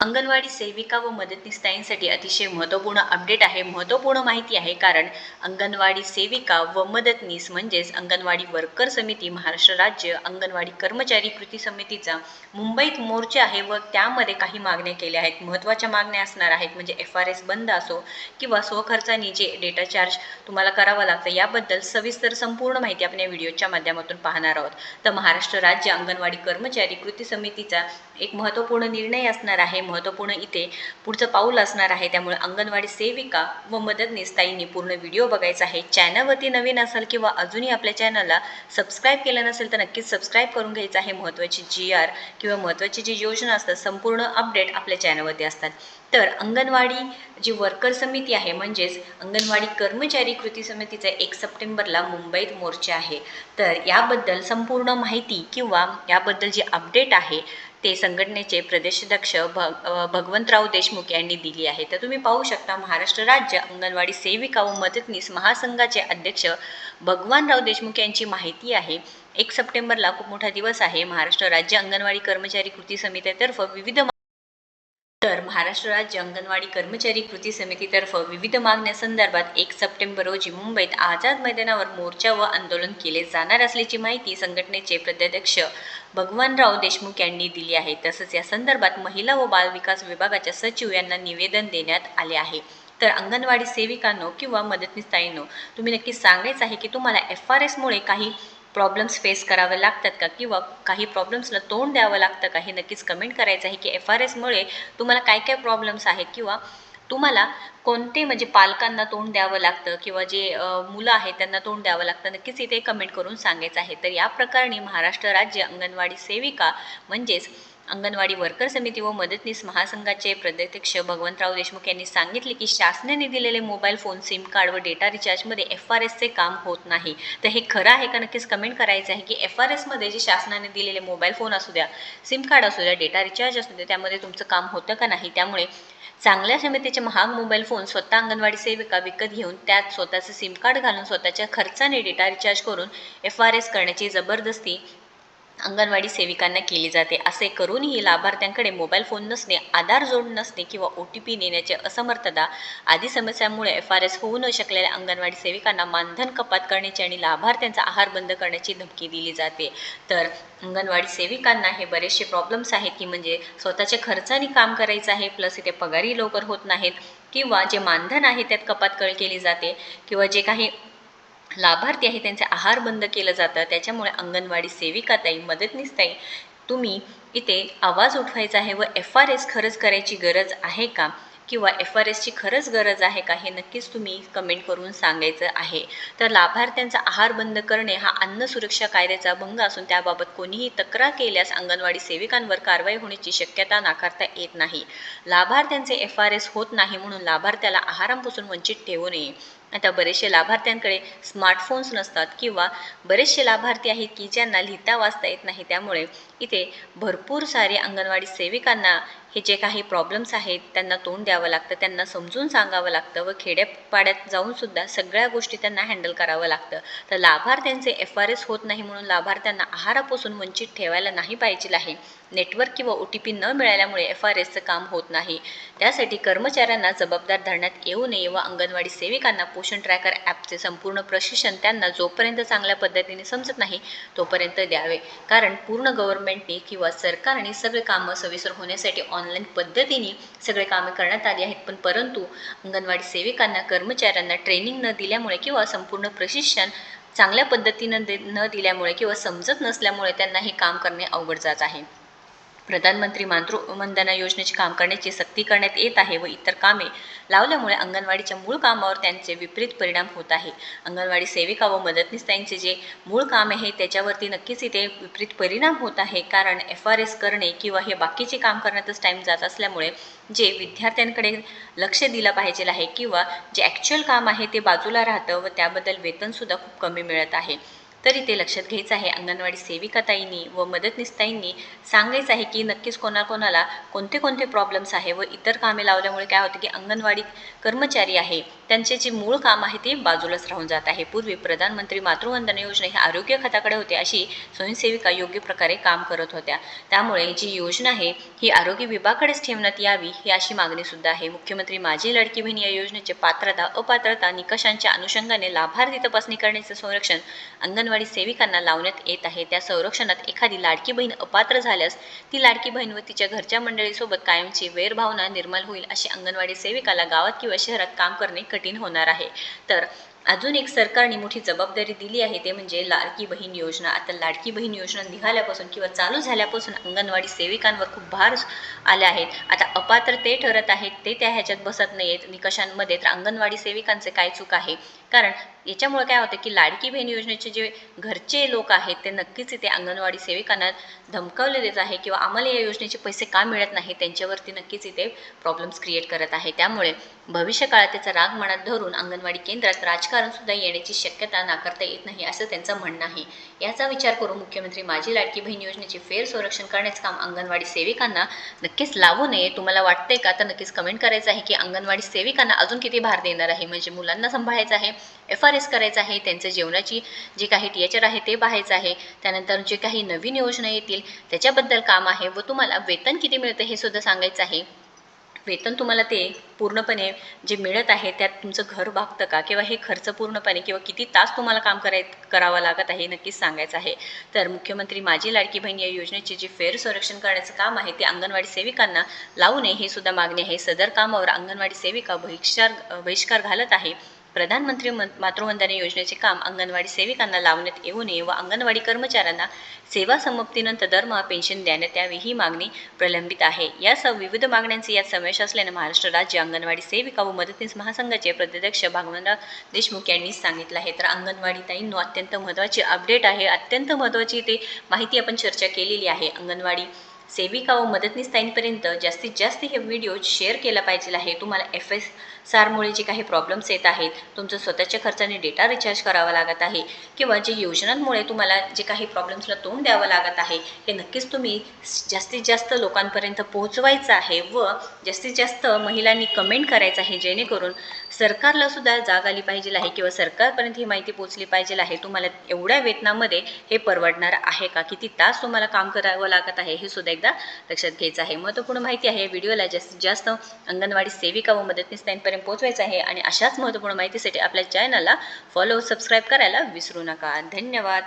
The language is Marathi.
अंगणवाडी सेविका व मदतनीसताईंसाठी अतिशय महत्त्वपूर्ण अपडेट आहे महत्त्वपूर्ण माहिती आहे कारण अंगणवाडी सेविका व मदतनीस म्हणजेच अंगणवाडी वर्कर समिती महाराष्ट्र राज्य अंगणवाडी कर्मचारी कृती समितीचा मुंबईत मोर्चा आहे व त्यामध्ये काही मागण्या केल्या आहेत. महत्त्वाच्या मागण्या असणार आहेत म्हणजे एफ आर एस बंद असो किंवा स्वखर्चाने जे डेटा चार्ज तुम्हाला करावं लागतं याबद्दल सविस्तर संपूर्ण माहिती आपण या व्हिडिओच्या माध्यमातून पाहणार आहोत. तर महाराष्ट्र राज्य अंगणवाडी कर्मचारी कृती समितीचा एक महत्त्वपूर्ण निर्णय असणार आहे. महत्त्वपूर्ण इथे पुढचं पाऊल असणार आहे. त्यामुळे अंगणवाडी सेविका व मदतनीस ताईंनी पूर्ण व्हिडिओ बघायचा आहे. चॅनलवरती नवीन असाल किंवा अजूनही आपल्या चॅनलला सबस्क्राईब केलं नसेल तर नक्कीच सबस्क्राईब करून घ्यायचं आहे. महत्त्वाची जी आर किंवा महत्त्वाची जी योजना असतात संपूर्ण अपडेट आपल्या चॅनलवरती असतात. तर अंगणवाडी जी वर्कर समिती आहे म्हणजेच अंगणवाडी कर्मचारी कृती समितीचा एक सप्टेंबरला मुंबईत मोर्चा आहे. तर याबद्दल संपूर्ण माहिती किंवा याबद्दल जी अपडेट आहे ते संघटनेचे प्रदेशाध्यक्ष भग भगवंतराव देशमुख यांनी दिली आहे. तर तुम्ही पाहू शकता महाराष्ट्र राज्य अंगणवाडी सेविका व मदतनीस महासंघाचे अध्यक्ष भगवानराव देशमुख यांची माहिती आहे. एक सप्टेंबरला खूप मोठा दिवस आहे. महाराष्ट्र राज्य अंगणवाडी कर्मचारी कृती समितीतर्फे विविध तर महाराष्ट्र राज्य अंगणवाडी कर्मचारी कृती समितीतर्फे विविध मागण्यासंदर्भात एक सप्टेंबर रोजी मुंबईत आझाद मैदानावर मोर्चा व आंदोलन केले जाणार असल्याची माहिती संघटनेचे प्रदेशाध्यक्ष भगवानराव देशमुख यांनी दिली आहे. तसंच या संदर्भात महिला व बालविकास विभागाच्या सचिव यांना निवेदन देण्यात आले आहे. तर अंगणवाडी सेविकांनो किंवा मदतनीसताईंनो तुम्ही नक्की सांगायचं आहे की तुम्हाला एफ आर एसमुळे काही प्रॉब्लेम्स फेस करावे लागतात का? किंवा काही प्रॉब्लेम्सला तोंड द्यावं लागतं का? हे नक्कीच कमेंट करायचं आहे की एफ आर एसमुळे तुम्हाला काय काय प्रॉब्लेम्स आहेत? किंवा तुम्हाला कोणते म्हणजे पालकांना तोंड द्यावं लागतं? किंवा जे मुलं आहेत त्यांना तोंड द्यावं लागतं? नक्कीच इथे कमेंट करून सांगायचं आहे. तर या प्रकरणी महाराष्ट्र राज्य अंगणवाडी सेविका म्हणजेच अंगणवाडी वर्कर समिती व मदतनीस महासंघाचे प्रदेशाध्यक्ष भगवंतराव देशमुख यांनी सांगितले की शासनाने दिलेले मोबाईल फोन सिम कार्ड व डेटा रिचार्जमध्ये एफ आर एसचे काम होत नाही. तर हे खरं आहे का? नक्कीच कमेंट करायचं आहे की एफ आर एसमध्ये जे शासनाने दिलेले मोबाईल फोन असू द्या सिम कार्ड असू द्या डेटा रिचार्ज असू द्या त्यामध्ये तुमचं काम होतं का नाही? त्यामुळे चांगल्या समितीचे महाग मोबाईल फोन स्वतः अंगणवाडी सेविका विकत घेऊन त्यात स्वतःचं सिम कार्ड घालून स्वतःच्या खर्चाने डेटा रिचार्ज करून एफ आर एस करण्याची जबरदस्ती अंगणवाडी सेविकांना केली जाते. असे करूनही लाभार्थ्यांकडे मोबाईल फोन नसणे आधार जोड नसणे किंवा ओ टी पी नेण्याची असमर्थता आदी समस्यांमुळे एफ आर एस होऊ न शकलेल्या अंगणवाडी सेविकांना मानधन कपात करण्याची आणि लाभार्थ्यांचा आहार बंद करण्याची धमकी दिली जाते. तर अंगणवाडी सेविकांना हे बरेचसे प्रॉब्लेम्स आहेत की म्हणजे स्वतःच्या खर्चाने काम करायचं आहे प्लस इथे पगारही लवकर होत नाहीत किंवा जे मानधन आहे त्यात कपात कळ केली जाते किंवा जे काही लाभार्थी आहे त्यांचे आहार बंद केलं जातं त्याच्यामुळे अंगणवाडी सेविकाताई मदतनीसताई तुम्ही इथे आवाज उठवायचा आहे व एफ आर एस खरंच करायची गरज आहे का? किंवा एफ आर एसची खरंच गरज आहे का? हे नक्कीच तुम्ही कमेंट करून सांगायचं आहे. तर लाभार्थ्यांचा आहार बंद करणे हा अन्न सुरक्षा कायद्याचा भंग असून त्याबाबत कोणीही तक्रार केल्यास अंगणवाडी सेविकांवर कारवाई होण्याची शक्यता नाकारता येत नाही. लाभार्थ्यांचे एफ आर एस होत नाही म्हणून लाभार्थ्याला आहारांपासून वंचित ठेवू नये. आता बरेचसे लाभार्थ्यांकडे स्मार्टफोन्स नसतात किंवा बरेचसे लाभार्थी आहेत की ज्यांना लिहिता वाचता येत नाही. त्यामुळे इथे भरपूर सारे अंगणवाडी सेविकांना हे जे काही प्रॉब्लेम्स आहेत त्यांना तोंड द्यावं लागतं त्यांना समजून सांगावं लागतं व खेड्यापाड्यात जाऊनसुद्धा सगळ्या गोष्टी त्यांना हँडल करावं लागतं. तर लाभार्थ्यांचे एफ आर एस होत नाही म्हणून लाभार्थ्यांना आहारापासून वंचित ठेवायला नाही पाहिजे आहे. नेटवर्क किंवा ओ टी पी न मिळाल्यामुळे एफ आर एसचं काम होत नाही. त्यासाठी कर्मचाऱ्यांना जबाबदार धरण्यात येऊ नये व अंगणवाडी सेविकांना पोषण ट्रॅकर ॲपचे संपूर्ण प्रशिक्षण त्यांना जोपर्यंत चांगल्या पद्धतीने समजत नाही तोपर्यंत द्यावे. कारण पूर्ण गव्हर्नमेंटने किंवा सरकारने सगळे कामं सविस्तर होण्यासाठी ऑनलाईन पद्धतीने सगळे कामे करण्यात आली आहेत. पण परंतु अंगणवाडी सेविकांना कर्मचाऱ्यांना ट्रेनिंग न दिल्यामुळे किंवा संपूर्ण प्रशिक्षण चांगल्या पद्धतीनं दे न दिल्यामुळे किंवा समजत नसल्यामुळे त्यांना हे काम करणे अवघड जात आहे. प्रधानमंत्री मातृवंदना योजनेचे काम करण्याची सक्ती करण्यात येत आहे व इतर कामे लावल्यामुळे अंगणवाडीच्या मूळ कामावर त्यांचे विपरीत परिणाम होत आहे. अंगणवाडी सेविका व मदतनीस त्यांचे जे मूळ काम आहे त्याच्यावरती नक्कीच इथे विपरीत परिणाम होत आहे. कारण एफ आर एस करणे किंवा हे बाकीचे काम करण्यातच टाईम जात असल्यामुळे जे विद्यार्थ्यांकडे लक्ष दिलं पाहिजे आहे किंवा जे ॲक्च्युअल काम आहे ते बाजूला राहतं व त्याबद्दल वेतनसुद्धा खूप कमी मिळत आहे. तरी ते लक्षात घ्यायचं आहे. अंगणवाडी सेविकाताईंनी व मदतनीसताईंनी सांगायचं आहे की नक्कीच कोणाकोणाला कोणते कोणते प्रॉब्लेम्स आहे व इतर कामे लावल्यामुळे काय होतं की अंगणवाडी कर्मचारी आहे. त्यांचे जे मूळ काम आहे ते बाजूलाच राहून जात आहे. पूर्वी प्रधानमंत्री मातृवंदना योजना ही आरोग्य खात्याकडे होते अशी स्वयंसेविका योग्य प्रकारे काम करत होत्या. त्यामुळे जी योजना आहे ही आरोग्य विभागाकडेच ठेवण्यात यावी ही अशी मागणी सुद्धा आहे. मुख्यमंत्री माझी लडकी बहीण या योजनेचे पात्रता अपात्रता निकषांच्या अनुषंगाने लाभार्थी तपासणी करण्याचे संरक्षण अंगणवाडी सेविकांना लावण्यात येत आहे. त्या संरक्षणात एखादी लाडकी बहीण अपात्र झाल्यास ती लाडकी बहीण व तिच्या घरच्या मंडळीसोबत कायमची वैरभावना निर्माण होईल अशी अंगणवाडी सेविकाला गावात किंवा शहरात काम करणे कठीण होणार आहे. तर अजून एक सरकारने मोठी जबाबदारी दिली आहे ते म्हणजे लाडकी बहीण योजना. आता लाडकी बहीण योजना निघाल्यापासून किंवा चालू झाल्यापासून अंगणवाडी सेविकांवर खूप भार आले आहेत. आता अपात्र ते ठरत आहेत ते त्या ह्याच्यात बसत नाही आहेत निकषांमध्ये तर अंगणवाडी सेविकांचे काय चूक आहे? कारण याच्यामुळे काय होतं की लाडकी बहीण योजनेचे जे घरचे लोक आहेत ते नक्कीच इथे अंगणवाडी सेविकांना धमकावले देत आहे किंवा आम्हाला या योजनेचे पैसे का मिळत नाही त्यांच्यावरती नक्कीच इथे प्रॉब्लेम्स क्रिएट करत आहे. त्यामुळे भविष्यकाळात त्याचा राग मनात धरून अंगणवाडी केंद्रात राजकारणसुद्धा येण्याची शक्यता नाकारता येत नाही असं त्यांचं म्हणणं आहे. याचा विचार करून मुख्यमंत्री माझी लाडकी बहीण योजनेचे फेर संरक्षण करण्याचं काम अंगणवाडी सेविकांना नक्कीच लावू नये. तुम्हाला वाटतंय का? तर नक्कीच कमेंट करायचं आहे की अंगणवाडी सेविकांना अजून किती भार देणार आहे? म्हणजे मुलांना सांभाळायचं आहे? एफ आय शिफारस करायचं आहे त्यांचं जेवणाची जे काही टीएचर आहे ते पाहायचं आहे. त्यानंतर जे काही नवीन योजना येतील त्याच्याबद्दल काम आहे व तुम्हाला वेतन किती मिळतं हे सुद्धा सांगायचं आहे. वेतन तुम्हाला ते पूर्णपणे जे मिळत आहे त्यात तुमचं घर भागतं का? किंवा हे खर्च पूर्णपणे किंवा किती तास तुम्हाला काम कराय करावं लागत आहे हे नक्कीच सांगायचं आहे. तर मुख्यमंत्री माझी लाडकी बहीण या योजनेचे जे फेर संरक्षण करण्याचं काम आहे ते अंगणवाडी सेविकांना लावू नये हे सुद्धा मागणी आहे. सदर कामावर अंगणवाडी सेविका बहिष्कार बहिष्कार घालत आहे. प्रधानमंत्री मातृवंदना योजनेचे काम अंगणवाडी सेविकांना लावण्यात येऊ नये व अंगणवाडी कर्मचाऱ्यांना सेवा समाप्तीनंतर दरमहा पेन्शन देण्यात यावी ही मागणी प्रलंबित आहे. यासह विविध मागण्यांचे यात समावेश असल्याने महाराष्ट्र राज्य अंगणवाडी सेविका व मदतनीस महासंघाचे प्रदेशाध्यक्ष भागवंतराव देशमुख यांनी सांगितलं आहे. तर अंगणवाडी ताईंनो अत्यंत महत्त्वाची अपडेट आहे. अत्यंत महत्त्वाची ते माहिती आपण चर्चा केलेली आहे. अंगणवाडी सेविका व मदतनीस ताईंपर्यंत जास्तीत जास्त हे व्हिडिओ शेअर केला पाहिजे आहे. तुम्हाला एफ एस सारमुळे जे काही प्रॉब्लेम्स येत आहेत तुमचं स्वतःच्या खर्चाने डेटा रिचार्ज करावा लागत आहे किंवा जे योजनांमुळे तुम्हाला जे काही प्रॉब्लेम्सला तोंड द्यावं लागत आहे हे नक्कीच तुम्ही जास्तीत जास्त लोकांपर्यंत पोहोचवायचं आहे व जास्तीत जास्त महिलांनी कमेंट करायचं आहे जेणेकरून सरकारला सुद्धा जाग आली पाहिजे आहे किंवा सरकारपर्यंत ही माहिती पोहोचली पाहिजे आहे. तुम्हाला एवढ्या वेतनामध्ये हे परवडणार आहे का? किती तास तुम्हाला काम करावं लागत आहे हे सुद्धा एकदा लक्षात घ्यायचं आहे. महत्त्वपूर्ण माहिती आहे व्हिडिओला जास्तीत जास्त अंगणवाडी सेविका व मदतनीस त्यांपर्यंत पोहोचवायचं आहे आणि अशाच महत्त्वपूर्ण माहितीसाठी आपल्या चॅनलला फॉलो सबस्क्राईब करायला विसरू नका. धन्यवाद.